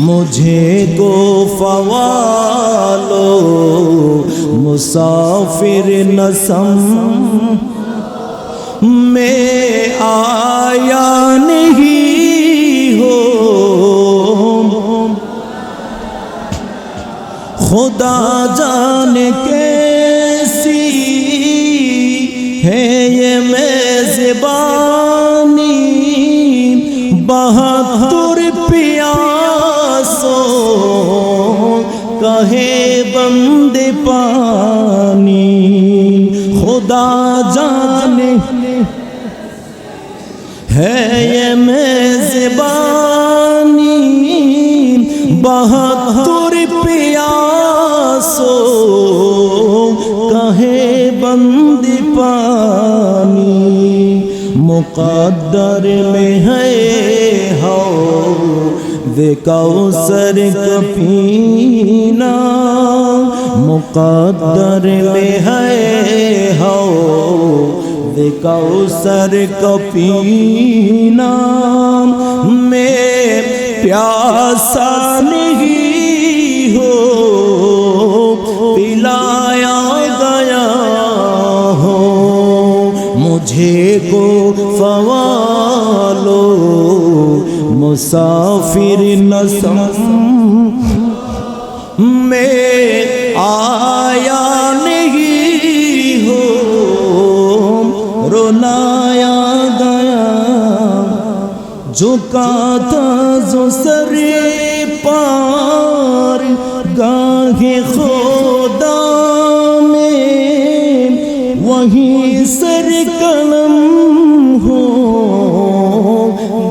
مجھے کو فوالو، مسافر نسم میں آیا نہیں ہو۔ خدا جان کیسی ہے یہ میں زبانی بہتر پیاسو کہے بند پانی خدا جانے ہے یہ میں زبانی بہتر پیاسو کہے بند پانی مقدر میں ہے ہو دے کوثر کا پینا مقدر میں ہے ہو، دے کوثر کا پینا میں پیاسا نہیں ہو، پلایا گیا ہو، مجھے کو فوالو مسافر نسم میں آیا نہیں ہو رلایا گیا جھکا تھا جو سر پار، گاہے خدا میں، وہیں سر قلم ہو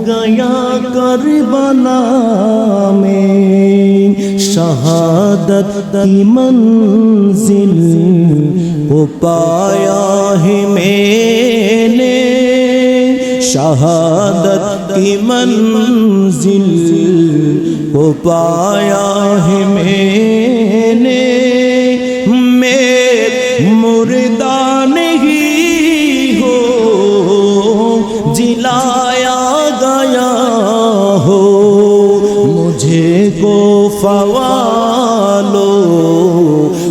گیا তোমার বানামে শাহাদত কি মঞ্জিল ও পায়া হে মেনে শাহাদত কি মঞ্জিল ও পায়া হে মেনে মে মুরদান مجھے کو فوالو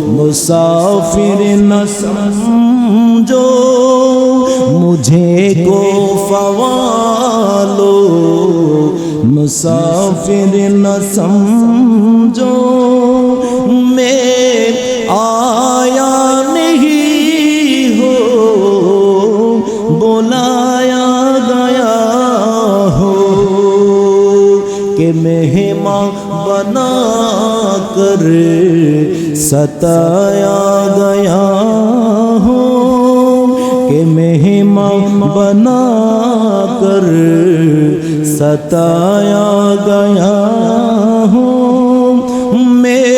مسافر نہ سمجھو مجھے کو فوالو مسافر نہ سمجھو میں آ کہ مہمان بنا کر ستایا گیا ہوں۔ کہ مہمان بنا کر ستایا گیا ہوں۔ میں